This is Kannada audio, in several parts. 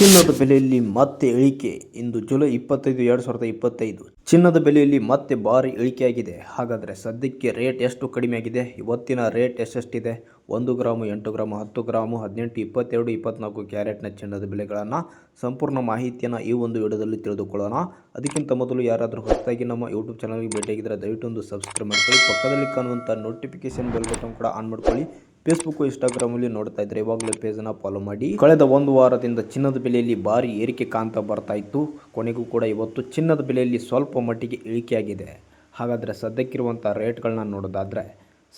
ಚಿನ್ನದ ಬೆಲೆಯಲ್ಲಿ ಮತ್ತೆ ಇಳಿಕೆ. ಇಂದು ಜುಲೈ ಇಪ್ಪತ್ತೈದು, ಎರಡು ಸಾವಿರದ ಇಪ್ಪತ್ತೈದು. ಚಿನ್ನದ ಬೆಲೆಯಲ್ಲಿ ಮತ್ತೆ ಭಾರಿ ಇಳಿಕೆಯಾಗಿದೆ. ಹಾಗಾದರೆ ಸದ್ಯಕ್ಕೆ ರೇಟ್ ಎಷ್ಟು ಕಡಿಮೆಯಾಗಿದೆ? ಇವತ್ತಿನ ರೇಟ್ ಎಷ್ಟೆಷ್ಟಿದೆ? ಒಂದು ಗ್ರಾಮು, ಎಂಟು ಗ್ರಾಮು, ಹತ್ತು ಗ್ರಾಮು, ಹದಿನೆಂಟು, ಇಪ್ಪತ್ತೆರಡು, ಇಪ್ಪತ್ನಾಲ್ಕು ಕ್ಯಾರೆಟ್ನ ಚಿನ್ನದ ಬೆಲೆಗಳನ್ನು ಸಂಪೂರ್ಣ ಮಾಹಿತಿಯನ್ನು ಈ ಒಂದು ವಿಡಿಯೋದಲ್ಲಿ ತಿಳಿದುಕೊಳ್ಳೋಣ. ಅದಕ್ಕಿಂತ ಮೊದಲು ಯಾರಾದರೂ ಹೊಸದಾಗಿ ನಮ್ಮ ಯೂಟ್ಯೂಬ್ ಚಾನಲ್ಗೆ ಭೇಟಿಯಾಗಿದ್ದರೆ ದಯವಿಟ್ಟು ಒಂದು ಸಬ್ಸ್ಕ್ರೈಬ್ ಮಾಡ್ಕೊಳ್ಳಿ. ಪಕ್ಕದಲ್ಲಿ ಕಾಣುವಂಥ ನೋಟಿಫಿಕೇಶನ್ ಬೆಲ್ ಬಟನ್ ಕೂಡ ಆನ್ ಮಾಡ್ಕೊಳ್ಳಿ. ಫೇಸ್ಬುಕ್ ಇನ್ಸ್ಟಾಗ್ರಾಮಲ್ಲಿ ನೋಡ್ತಾ ಇದ್ರೆ ಇವಾಗಲೇ ಪೇಜನ್ನು ಫಾಲೋ ಮಾಡಿ. ಕಳೆದ ಒಂದು ವಾರದಿಂದ ಚಿನ್ನದ ಬೆಲೆಯಲ್ಲಿ ಭಾರಿ ಏರಿಕೆ ಕಾಣ್ತಾ ಬರ್ತಾ ಇತ್ತು. ಕೊನೆಗೂ ಕೂಡ ಇವತ್ತು ಚಿನ್ನದ ಬೆಲೆಯಲ್ಲಿ ಸ್ವಲ್ಪ ಮಟ್ಟಿಗೆ ಇಳಿಕೆಯಾಗಿದೆ. ಹಾಗಾದರೆ ಸದ್ಯಕ್ಕಿರುವಂಥ ರೇಟ್ಗಳನ್ನ ನೋಡೋದಾದರೆ,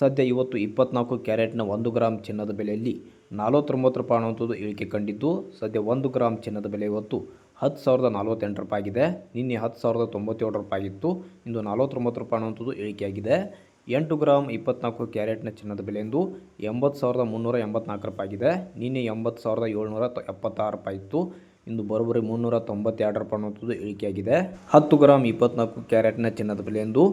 ಸದ್ಯ ಇವತ್ತು ಇಪ್ಪತ್ನಾಲ್ಕು ಕ್ಯಾರೆಟ್ನ ಒಂದು ಗ್ರಾಮ್ ಚಿನ್ನದ ಬೆಲೆಯಲ್ಲಿ ನಲವತ್ತೊಂಬತ್ತು ರೂಪಾಯಿ ಅನ್ನುವಂಥದ್ದು ಇಳಿಕೆ ಕಂಡಿದ್ದು. ಸದ್ಯ ಒಂದು ಗ್ರಾಮ್ ಚಿನ್ನದ ಬೆಲೆ ಇವತ್ತು ಹತ್ತು ಸಾವಿರದ ನಲವತ್ತೆಂಟು ರೂಪಾಯಿ ಆಗಿದೆ ನಿನ್ನೆ ಹತ್ತು ಸಾವಿರದ ತೊಂಬತ್ತೇಳು ರೂಪಾಯಿ ಆಗಿತ್ತು ಇಂದು ನಲವತ್ತೊಂಬತ್ತು ರೂಪಾಯಿ ಅನ್ನುವಂಥದ್ದು ಇಳಿಕೆಯಾಗಿದೆ. ಎಂಟು ಗ್ರಾಮ್ ಇಪ್ಪತ್ನಾಲ್ಕು ಕ್ಯಾರೆಟ್ನ ಚಿನ್ನದ ಬೆಲೆ ಎಂದು ಎಂಬತ್ತು ಸಾವಿರದ ಮುನ್ನೂರ ಎಂಬತ್ನಾಲ್ಕು ರೂಪಾಯಿ ಆಗಿದೆ ನಿನ್ನೆ ಎಂಬತ್ತು ಸಾವಿರದ ಏಳ್ನೂರ ಎಪ್ಪತ್ತಾರು ರೂಪಾಯಿ ಇತ್ತು. ಇಂದು ಬರೋಬ್ಬರಿ ಮುನ್ನೂರ ತೊಂಬತ್ತೆರಡು ರೂಪಾಯಿ ಅನ್ನೋದು ಇಳಿಕೆಯಾಗಿದೆ ಹತ್ತು ಗ್ರಾಮ್ ಇಪ್ಪತ್ನಾಲ್ಕು ಕ್ಯಾರೆಟ್ನ ಚಿನ್ನದ ಬೆಲೆ ಎಂದು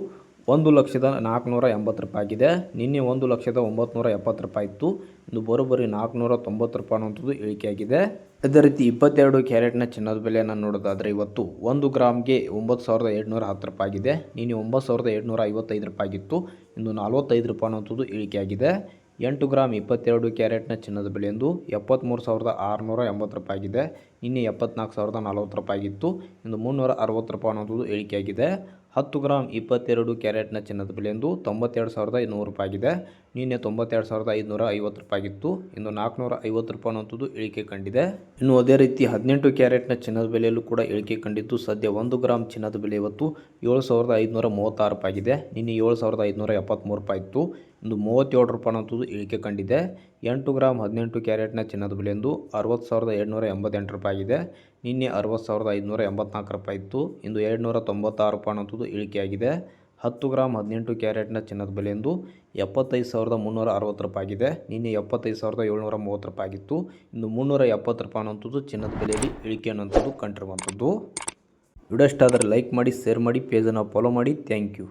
ಒಂದು ಲಕ್ಷದ ನಾಲ್ಕುನೂರ ಎಂಬತ್ತು ರೂಪಾಯಿ ಆಗಿದೆ ನಿನ್ನೆ ಒಂದು ಲಕ್ಷದ ಒಂಬತ್ತು ಎಪ್ಪತ್ತು ರೂಪಾಯಿ ಇತ್ತು. ಇಂದು ಬರೋಬ್ಬರಿ ನಾಲ್ಕುನೂರ ತೊಂಬತ್ತು ರೂಪಾಯಿ ಅನ್ನುವಂಥದ್ದು ಇಳಿಕೆಯಾಗಿದೆ ಅದೇ ರೀತಿ ಇಪ್ಪತ್ತೆರಡು ಕ್ಯಾರೆಟ್ನ ಚಿನ್ನದ ಬೆಲೆಯನ್ನು ನೋಡೋದಾದರೆ ಇವತ್ತು ಒಂದು ಗ್ರಾಮ್ಗೆ ಒಂಬತ್ತು ಸಾವಿರದ ಏಳ್ನೂರ ಹತ್ತು ರೂಪಾಯಿ ಆಗಿದೆ ನಿನ್ನೆ ಒಂಬತ್ತು ಸಾವಿರದ ಏಳ್ನೂರ ಐವತ್ತೈದು ರೂಪಾಯಿ ಆಗಿತ್ತು ಇಂದು ನಲವತ್ತೈದು ರೂಪಾಯಿ ಅನ್ನುವಂಥದ್ದು ಇಳಿಕೆಯಾಗಿದೆ ಎಂಟು ಗ್ರಾಮ್ ಇಪ್ಪತ್ತೆರಡು ಕ್ಯಾರೆಟ್ನ ಚಿನ್ನದ ಬೆಲೆ ಎಂದು ಎಪ್ಪತ್ತ್ಮೂರು ಸಾವಿರದ ಆರುನೂರ ಎಂಬತ್ತು ರೂಪಾಯಿ ಆಗಿದೆ ನಿನ್ನೆ ಎಪ್ಪತ್ನಾಲ್ಕು ಸಾವಿರದ ನಲ್ವತ್ತು ರೂಪಾಯಿ ಆಗಿತ್ತು ಇಂದು ಮುನ್ನೂರ ಅರವತ್ತು ರೂಪಾಯಿ ಅನ್ನೋದು ಇಳಿಕೆಯಾಗಿದೆ ಹತ್ತು ಗ್ರಾಮ್ ಇಪ್ಪತ್ತೆರಡು ಕ್ಯಾರೆಟ್ನ ಚಿನ್ನದ ಬೆಲೆ ಎಂದು ತೊಂಬತ್ತೆರಡು ಸಾವಿರದ ಐನೂರು ರೂಪಾಯಿ ಆಗಿದೆ ನಿನ್ನೆ ತೊಂಬತ್ತೆರಡು ಸಾವಿರದ ಐದುನೂರ ಐವತ್ತು ರೂಪಾಯಿ ಆಗಿತ್ತು ಇಂದು ನಾಲ್ಕುನೂರ ಐವತ್ತು ರೂಪಾಯಿ ಅನ್ನೋಂಥದ್ದು ಇಳಿಕೆ ಕಂಡಿದೆ. ಇನ್ನು ಅದೇ ರೀತಿ ಹದಿನೆಂಟು ಕ್ಯಾರೆಟ್ನ ಚಿನ್ನದ ಬೆಲೆಯಲ್ಲೂ ಕೂಡ ಇಳಿಕೆ ಕಂಡಿದ್ದು ಸದ್ಯ ಒಂದು ಗ್ರಾಮ್ ಚಿನ್ನದ ಬೆಲೆ ಇವತ್ತು ಏಳು ಸಾವಿರದ ಐದುನೂರ ಮೂವತ್ತಾರು ರೂಪಾಯಿ ಆಗಿದೆ ನಿನ್ನೆ ಏಳು ಸಾವಿರದ ಐದುನೂರ ಎಪ್ಪತ್ತ್ಮೂರು ರೂಪಾಯಿ ಇತ್ತು ಇಂದು ಮೂವತ್ತೇಳು ರೂಪಾಯಿ ಅನ್ನೋಂಥದ್ದು ಇಳಿಕೆ ಕಂಡಿದೆ. ಎಂಟು ಗ್ರಾಮ್ ಹದಿನೆಂಟು ಕ್ಯಾರೆಟ್ನ ಚಿನ್ನದ ಬೆಲೆ ಎಂದು ಅರವತ್ತು ಸಾವಿರದ ಏಳ್ನೂರ ಎಂಬತ್ತೆಂಟು ರೂಪಾಯಿ ಆಗಿದೆ ನಿನ್ನೆ ಅರವತ್ತು ಸಾವಿರದ ಐದುನೂರ ಎಂಬತ್ನಾಲ್ಕು ರೂಪಾಯಿ ಇತ್ತು. ಇಂದು ಎರಡುನೂರ ತೊಂಬತ್ತಾರು ರೂಪಾಯಿ ಅನ್ನೋಂಥದ್ದು ಇಳಿಕೆಯಾಗಿದೆ. ಹತ್ತು ಗ್ರಾಮ್ ಹದಿನೆಂಟು ಕ್ಯಾರೆಟ್ನ ಚಿನ್ನದ ಬೆಲೆ ಎಂದು ಎಪ್ಪತ್ತೈದು ಸಾವಿರದ ಮುನ್ನೂರ ಅರವತ್ತು ರೂಪಾಯಿ ಆಗಿದೆ. ನಿನ್ನೆ ಎಪ್ಪತ್ತೈದು ಸಾವಿರದ ಏಳ್ನೂರ ಮೂವತ್ತು ರೂಪಾಯಿ ಆಗಿತ್ತು. ಇಂದು ಮುನ್ನೂರ ಎಪ್ಪತ್ತು ರೂಪಾಯಿ ಅನ್ನೋಂಥದ್ದು ಚಿನ್ನದ ಬೆಲೆಯಲ್ಲಿ ಇಳಿಕೆ ಅನ್ನೋಂಥದ್ದು ಕಂಡಿರುವಂಥದ್ದು. ವಿಡಿಯೋ ಇಷ್ಟ ಆದರೆ ಲೈಕ್ ಮಾಡಿ, ಶೇರ್ ಮಾಡಿ ಪೇಜನ್ನು ಫಾಲೋ ಮಾಡಿ. Thank you